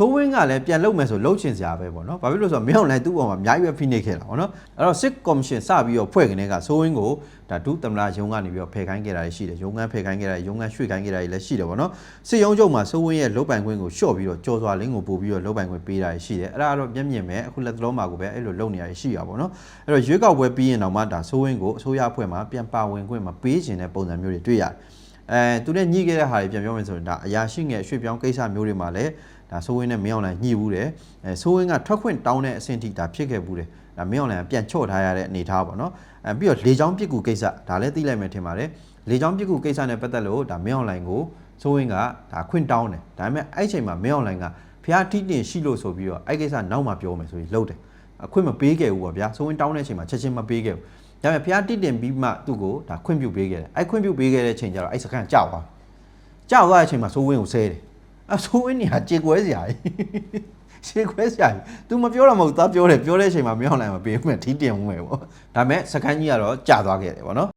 သိုးဝင်းကလည်းပြန်လုပ်မယ်ဆိုလှုပ်ချင်စရာပဲပေါ့နော်။ဘာဖြစ်လို့လဲဆိုတော့မင်းအောင်လိုင်းသူ့ပေါ်မှာအများကြီးပဲဖိနှိပ်ခဲ့တာပေါ့နော်။အဲ့တော့စစ်ကော်မရှင်စပြီးတော့ဖွဲ့ကနေကသိုးဝင်းကိုဒါဒုသမ္မတရုံးကနေပြီးတော့ဖယ်ခိုင်းခဲ့တာရှိတယ်။ရုံးခန်းဖယ်ခိုင်းခဲ့တာရုံးခန်းရွှေ့ခိုင်းခဲ့တာလည်းရှိတယ်ပေါ့နော်။စစ်ရုံးချုပ်မှာသိုးဝင်းရဲ့လုတ်ပိုင်ခွင့်ကိုလျှော့ပြီးတော့ကြော်စွာလင်းကိုပို့ပြီးတော့လုတ်ပိုင်ခွင့်ပေးတာရှိတယ်။အဲ့ဒါကတော့မျက်မြင်ပဲအခုလက်သလုံးမှာကိုပဲအဲ့လိုလုပ်နေရရှိတာပေါ့နော်။အဲ့တော့ရွေးကောက်ပွဲပြီးရင်တော့မှဒါသိုးဝင်းကိုအစိုးရအဖွဲ့မှာပြန်ပါဝင်ခွင့်မှာပေးခြင်းတဲ့ပုံစံမျိုးတွေတွေ့ရတယ်။ အဲသူနဲ့ညှိခဲ့တဲ့ဟာတွေပြန်ပြောမယ်ဆိုရင်ဒါအရာရှိငယ်ရွှေ့ပြောင်းကိစ္စမျိုးတွေမှာလည်းဒါဆိုးဝင်းနဲ့မင်းအောင်လှိုင်ညှိဘူးတယ်အဲဆိုးဝင်းကထွက်ခွင့်တောင်းတဲ့အဆင့်ထိဒါဖြစ်ခဲ့ဘူးတယ်ဒါမင်းအောင်လှိုင်ကပြန်ချော့ထားရတဲ့အနေအထားပေါ့နော်အဲပြီးတော့လေချောင်းပြစ်ကူကိစ္စဒါလည်းသိလိုက်မယ်ထင်ပါတယ်လေချောင်းပြစ်ကူကိစ္စနဲ့ပတ်သက်လို့ဒါမင်းအောင်လှိုင်ကိုဆိုးဝင်းကဒါခွင့်တောင်းတယ်ဒါပေမဲ့အဲ့အချိန်မှာမင်းအောင်လှိုင်ကဖျားထိတင်ရှိလို့ဆိုပြီးတော့အဲ့ကိစ္စနောက်မှပြောမယ်ဆိုပြီးလှုပ်တယ်အခွင့်မပေးခဲ့ဘူးပေါ့ဗျာဆိုးဝင်းတောင်းတဲ့အချိန်မှာချက်ချင်းမပေးခဲ့ဘူး ဒါပေမဲ့ဖျားတိတင်ပြီးမှသူ့ကိုဒါခွင့်ပြုပေးခဲ့တယ်အဲ့ခွင့်ပြုပေးခဲ့တဲ့အချိန်ကျတော့အဲ့စကန်ကြောက်သွားကြောက်သွားတဲ့အချိန်မှာစိုးဝင်းကိုဆဲတယ်အစိုးဝင်းနေဟာကြေကွဲစရာကြီးရှေ့ခွဲစရာကြီး तू မပြောတော့မဟုတ် तू ပြောတယ်ပြောတဲ့အချိန်မှာမင်းအောင်လိုက်မပေးဘူးမဲ့ထီးတင်ဝင်မယ်ပေါ့ဒါပေမဲ့စကန်ကြီးကတော့ကြာသွားခဲ့တယ်ပေါ့နော်